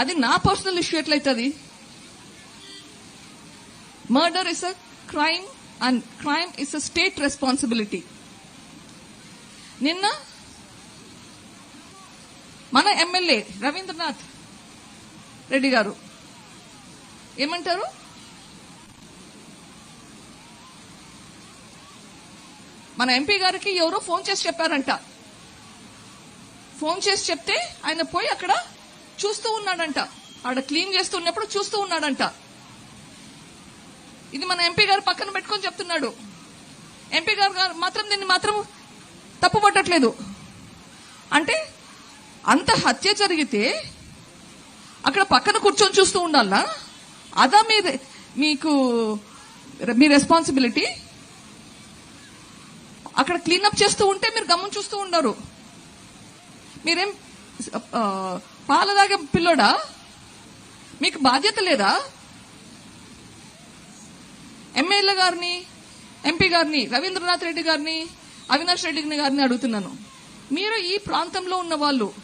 అది నా personal issue ఎట్లయితుంది? Murder is a crime and crime is a state responsibility నిన్న మన ఎమ్మెల్యే రవీంద్రనాథ్ రెడ్డి గారు ఏమంటారు? మన ఎంపీ గారికి ఎవరో ఫోన్ చేసి చెప్పారంట. ఫోన్ చేసి చెప్తే ఆయన పోయి అక్కడ చూస్తూ ఉన్నాడంట. ఆడ క్లీన్ చేస్తూ ఉన్నప్పుడు చూస్తూ ఉన్నాడంట. ఇది మన ఎంపీ గారు పక్కన పెట్టుకొని చెప్తున్నాడు. ఎంపీ గారు గారు మాత్రం దీన్ని మాత్రం తప్పు పట్టట్లేదు అంటే అంత హత్య జరిగితే అక్కడ పక్కన కూర్చొని చూస్తూ ఉండాలా? అదా మీ మీకు మీ రెస్పాన్సిబిలిటీ? అక్కడ క్లీనప్ చేస్తూ ఉంటే మీరు గమనం చూస్తూ ఉండరు. మీరేం ఆ, పాలదాగే పిల్లోడా? మీకు బాధ్యత లేదా? ఎమ్మెల్యే గారిని ఎంపీ గారిని రవీంద్రనాథ్ రెడ్డి గారిని అవినాష్ రెడ్డి గారిని అడుగుతున్నాను. మీరు ఈ ప్రాంతంలో ఉన్న వాళ్ళు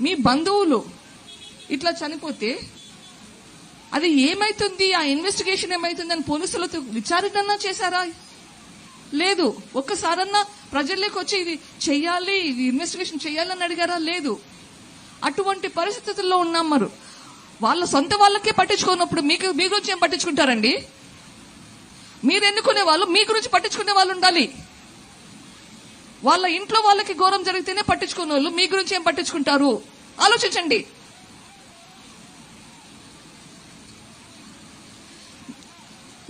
మీ బంధువులు ఇట్లా చనిపోతే అది ఏమైతుంది? ఆ ఇన్వెస్టిగేషన్ ఏమైతుంది అని పోలీసులతో విచారణ చేశారా? లేదు. ఒక్కసారన్నా ప్రజల్లోకి వచ్చి ఇది చెయ్యాలి ఇది ఇన్వెస్టిగేషన్ చేయాలని అడిగారా? లేదు. అటువంటి పరిస్థితుల్లో ఉన్నాం మరి. వాళ్ళ సొంత వాళ్ళకే పట్టించుకున్నప్పుడు మీకు మీ గురించి ఏం పట్టించుకుంటారండి? మీరు ఎన్నుకునే వాళ్ళు మీ గురించి పట్టించుకునే వాళ్ళు ఉండాలి. వాళ్ళ ఇంట్లో వాళ్ళకి ఘోరం జరిగితేనే పట్టించుకునే వాళ్ళు మీ గురించి ఏం పట్టించుకుంటారు? ఆలోచించండి.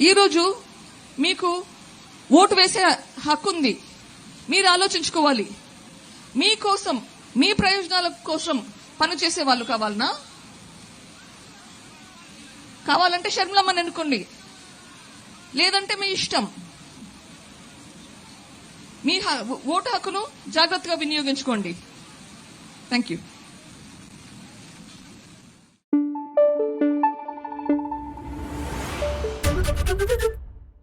ఈరోజు మీకు ఓటు వేసే హక్కు ఉంది. మీరు ఆలోచించుకోవాలి. మీకోసం మీ ప్రయోజనాల కోసం పని చేసే వాళ్ళు కావాలనా? కావాలంటే షర్మిలమ్మని అనుకోండి లేదంటే మీ ఇష్టం. మీ ఓటు హక్కును జాగ్రత్తగా వినియోగించుకోండి. Thank you